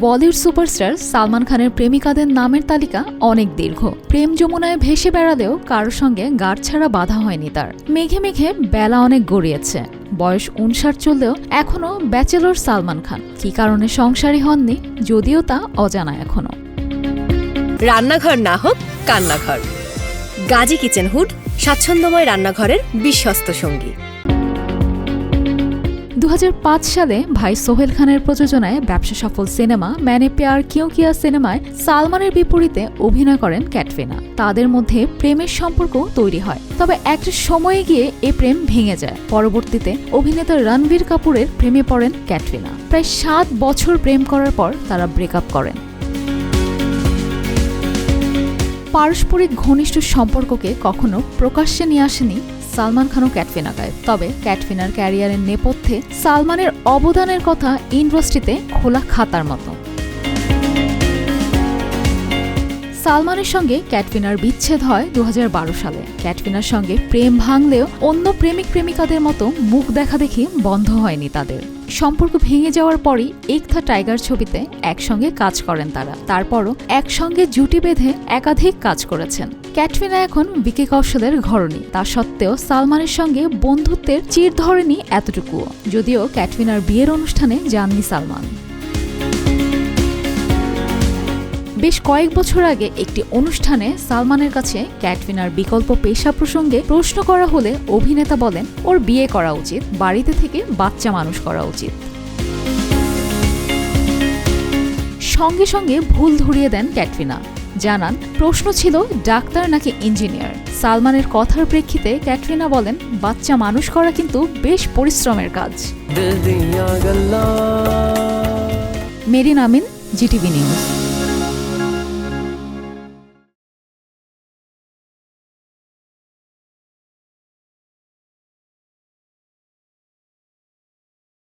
Bollywood superstar Salman খানের প্রেমিকাদের নামের তালিকা অনেক দীর্ঘ। প্রেম যমুনায় ভেসে বেড়ালেও কারোর সঙ্গে গাঢ় ছাড়া বাধা হয়নি তার। মেঘে মেঘে বেলা অনেক গড়িয়েছে। বয়স উনষাট চললেও এখনও ব্যাচেলর সালমান খান। কী কারণে সংসারী হননি যদিও তা অজানা এখনও রান্নাঘর না হোক কান্নাঘর। গাজী কিচেন হুড, স্বাচ্ছন্দ্যময় রান্নাঘরের বিশ্বস্ত সঙ্গী। দু হাজার পাঁচ সালে ভাই সোহেল খানের প্রযোজনায় ব্যবসা সফল সিনেমা ম্যানে পেয়ার কিউ কিয়া সিনেমায় সালমানের বিপরীতে অভিনয় করেন ক্যাটরিনা। তাদের মধ্যে প্রেমের সম্পর্ক তৈরি হয়। তবে একটা সময়ে গিয়ে এ প্রেম ভেঙে যায়। পরবর্তীতে অভিনেতা রণবীর কাপুরের প্রেমে পড়েন ক্যাটরিনা। প্রায় সাত বছর প্রেম করার পর তারা ব্রেকআপ করেন। পারস্পরিক ঘনিষ্ঠ সম্পর্ককে কখনো প্রকাশ্যে নিয়ে আসেনি সালমান খান ও ক্যাটরিনা কায়েব তবে ক্যাটফিনার ক্যারিয়ারের নেপথ্যে সালমানের অবদানের কথা ইন্ডাস্ট্রিতে খোলা খাতার মতো। সালমানের সঙ্গে ক্যাটফিনার বিচ্ছেদ হয় দু হাজার বারো সালে। ক্যাটফিনার সঙ্গে প্রেম ভাঙলেও অন্য প্রেমিক প্রেমিকাদের মতো মুখ দেখা দেখি বন্ধ হয়নি তাদের। সম্পর্ক ভেঙে যাওয়ার পরই একথা টাইগার ছবিতে একসঙ্গে কাজ করেন তারা। তারপরও একসঙ্গে জুটি বেঁধে একাধিক কাজ করেছেন। ক্যাটরিনা এখন বিকে কৌশলের ঘরণী। তা সত্ত্বেও সালমানের সঙ্গে বন্ধুত্বের চির ধরেনি এতটুকুও যদিও ক্যাটরিনার বিয়ের অনুষ্ঠানে যাননি সালমান। বেশ কয়েক বছর আগে একটি অনুষ্ঠানে সালমানের কাছে ক্যাটরিনার বিকল্প পেশা প্রসঙ্গে প্রশ্ন করা হলে অভিনেতা বলেন, ওর বিয়ে করা উচিত, বাড়িতে থেকে বাচ্চা মানুষ করা উচিত। সঙ্গে সঙ্গে ভুল ধরিয়ে দেন ক্যাটরিনা। জানান প্রশ্ন ছিল ডাক্তার নাকি ইঞ্জিনিয়ার? সালমানের কথার প্রেক্ষিতে ক্যাটরিনা বলেন বাচ্চা মানুষ করা কিন্তু বেশ পরিশ্রমের কাজ। Merin Amin GTV news.